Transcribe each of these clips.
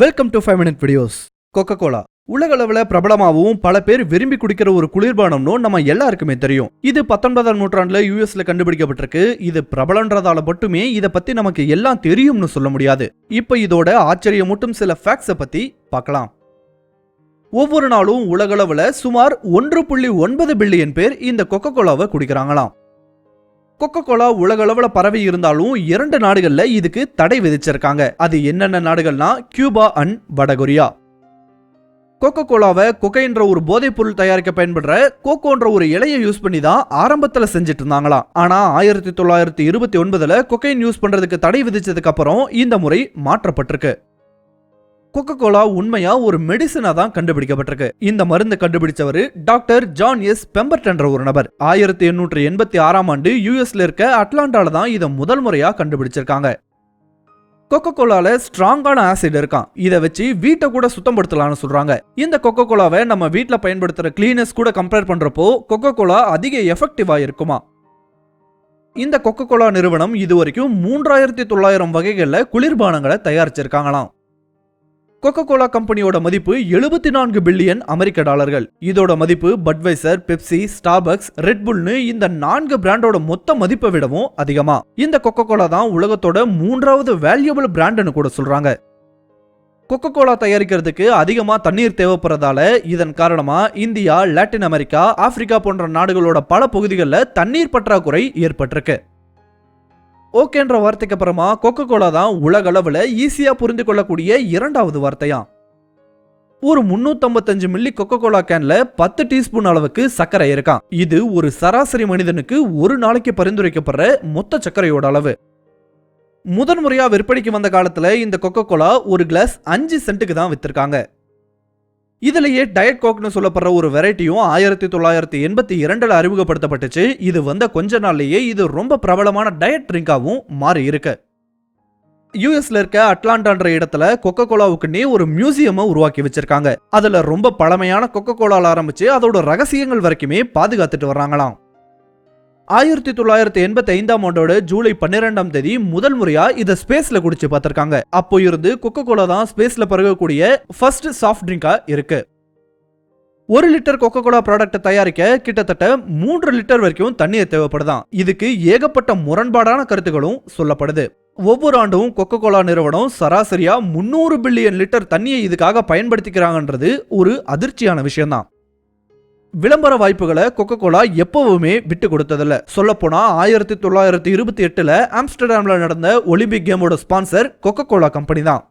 Welcome to five minute videos Coca Cola உலக பிரபலமாகவும் பல பேர் விரும்பி குடிக்கிற ஒரு குளிர்பானம்னு நம்ம எல்லாருக்குமே தெரியும். இது பத்தொன்பதாம் நூற்றாண்டுல யூஎஸ்ல கண்டுபிடிக்கப்பட்டிருக்கு. இது பிரபலன்றதால மட்டுமே இதை பத்தி நமக்கு எல்லாம் தெரியும்னு சொல்ல முடியாது. இப்ப இதோட ஆச்சரியமூட்டும் சில ஃபேக்ட்ஸை பத்தி பார்க்கலாம். ஒவ்வொரு நாளும் உலகளவுல சுமார் ஒன்று புள்ளி ஒன்பது பில்லியன் பேர் இந்த கொக்கோ கோலாவை குடிக்கிறாங்களாம். கொக்கோ கோலா உலக அளவுல பரவி இருந்தாலும் இரண்டு நாடுகள்ல இதுக்கு தடை விதிச்சிருக்காங்க. அது என்னென்ன நாடுகள்னா கியூபா அண்ட் வடகொரியா கொக்கோ கோலாவை கொக்கைன்ற ஒரு போதைப் பொருள் தயாரிக்க பயன்படுற கோகோன்ற ஒரு இலையை யூஸ் பண்ணி தான் ஆரம்பத்தில் செஞ்சுட்டு இருந்தாங்களாம். ஆனால் ஆயிரத்தி தொள்ளாயிரத்தி இருபத்தி ஒன்பதில் கொக்கைன் யூஸ் பண்ணுறதுக்கு தடை விதிச்சதுக்கு அப்புறம் இந்த முறை மாற்றப்பட்டிருக்கு. கொக்கோ கோலா உண்மையா ஒரு மெடிசனா தான் கண்டுபிடிக்கப்பட்டிருக்கு. இந்த மருந்து கண்டுபிடிச்சவர் டாக்டர் ஜான் எஸ் பெம்பர்டன்ற ஒரு நபர். ஆயிரத்தி எண்ணூற்று எண்பத்தி ஆறாம் ஆண்டு யூஎஸ்ல இருக்க அட்லாண்டால தான் இதை முதல் முறையா கண்டுபிடிச்சிருக்காங்க. கொக்கோ கோலால ஸ்ட்ராங்கான ஆசிட் இருக்கான் இதை வச்சு வீட்டை கூட சுத்தப்படுத்தலாம்னு சொல்றாங்க. இந்த கொக்கோ கோலாவை நம்ம வீட்டில் பயன்படுத்துற கிளீனர்ஸ் கூட கம்பேர் பண்றப்போ கொக்கோ கோலா அதிக எஃபெக்டிவா இருக்குமா? இந்த கொக்கோ கோலா நிறுவனம் இது வரைக்கும் மூன்றாயிரத்தி தொள்ளாயிரம் வகைகளில் குளிர்பானங்களை தயாரிச்சிருக்காங்களாம். கொக்கோ கோலா கம்பெனியோட மதிப்பு எழுபத்தி நான்கு பில்லியன் அமெரிக்க டாலர்கள். இதோட மதிப்பு பட்வைசர் பெப்சி ஸ்டார்பக்ஸ் ரெட்புல்னு இந்த நான்கு பிராண்டோட மொத்த மதிப்பை விடவும் அதிகமா. இந்த கொக்கோ கோலா தான் உலகத்தோட மூன்றாவது வேல்யூபிள் பிராண்ட்னு கூட சொல்றாங்க. கொக்கோ கோலா தயாரிக்கிறதுக்கு அதிகமாக தண்ணீர் தேவைப்படுறதால இதன் காரணமாக இந்தியா லாட்டின் அமெரிக்கா ஆப்பிரிக்கா போன்ற நாடுகளோட பல பகுதிகளில் தண்ணீர் பற்றாக்குறை ஏற்பட்டிருக்கு. ஓகேன்ற வார்த்தைக்கு அப்புறமா கொக்கோ கோலா தான் உலக அளவில் ஈஸியாக புரிந்து கொள்ளக்கூடிய இரண்டாவது வார்த்தையா ஒரு முன்னூத்தம்பத்தஞ்சு மில்லி கொக்கோ கோலா கேன்ல பத்து டீஸ்பூன் அளவுக்கு சர்க்கரை இருக்கான் இது ஒரு சராசரி மனிதனுக்கு ஒரு நாளைக்கு பரிந்துரைக்கப்படுற மொத்த சர்க்கரையோட அளவு. முதன்முறையா விற்பனைக்கு வந்த காலத்துல இந்த கொக்கோ கோலா ஒரு கிளாஸ் அஞ்சு சென்ட்டுக்கு தான் வித்திருக்காங்க. இதுலயே டயட் கோக்னு சொல்லப்படுற ஒரு வெரைட்டியும் ஆயிரத்தி தொள்ளாயிரத்தி எண்பத்தி இரண்டில் அறிமுகப்படுத்தப்பட்டுச்சு. இது வந்த கொஞ்ச நாள்லேயே இது ரொம்ப பிரபலமான டயட் ட்ரிங்காகவும் மாறி இருக்கு. யூஎஸ்ல இருக்க அட்லாண்டான்ற இடத்துல கொக்கோ கோலாவுக்குன்னே ஒரு மியூசியமை உருவாக்கி வச்சிருக்காங்க. அதுல ரொம்ப பழமையான கொக்கோ கோலால ஆரம்பிச்சு அதோட ரகசியங்கள் வரைக்குமே பாதுகாத்துட்டு வர்றாங்களாம். ஆயிரத்தி தொள்ளாயிரத்தி எண்பத்தி ஐந்தாம் ஆண்டோட ஜூலை பன்னிரெண்டாம் தேதி முதல் முறையா இதை ஸ்பேஸ்ல குடிச்சு பார்த்திருக்காங்க. அப்போ இருந்து கொக்கோ கோலா தான் ஸ்பேஸ்ல பருகக்கூடிய ஃபர்ஸ்ட் சாஃப்ட் ட்ரிங்கா இருக்கு. ஒரு லிட்டர் கொக்கோ கோலா ப்ராடக்ட்டை தயாரிக்க கிட்டத்தட்ட மூன்று லிட்டர் வரைக்கும் தண்ணீர் தேவைப்படுதான் இதுக்கு ஏகப்பட்ட முரண்பாடான கருத்துகளும் சொல்லப்படுது. ஒவ்வொரு ஆண்டும் கொக்கோ கோலா நிறுவனம் சராசரியா முன்னூறு பில்லியன் லிட்டர் தண்ணியை இதுக்காக பயன்படுத்திக்கிறாங்கன்றது ஒரு அதிர்ச்சியான விஷயம்தான். விளம்பர வாய்ப்புகளை கொக்கோ கோலா எப்பவுமே விட்டு கொடுத்ததில்ல. சொல்ல போனா ஆயிரத்தி தொள்ளாயிரத்தி இருபத்தி எட்டுல ஆம்ஸ்டர்டாம்ல நடந்த ஒலிம்பிக் கேமோட ஸ்பான்சர் கொக்கோ கோலா கம்பெனி தான்.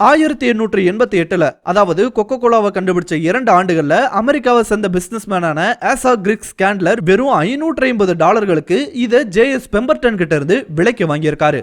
ஆயிரத்தி எண்ணூற்றி எண்பத்தி எட்டுல அதாவது கொக்கோ கோலாவை கண்டுபிடிச்ச இரண்டு ஆண்டுகள்ல அமெரிக்காவை சேர்ந்த பிசினஸ் மேனான ஆசா கிரிக் ஸ்கேண்ட்லர் வெறும் ஐநூற்றி ஐம்பது டாலர்களுக்கு இதை ஜே எஸ் பெம்பர்டன் கிட்ட இருந்து விலைக்கு வாங்கியிருக்காரு.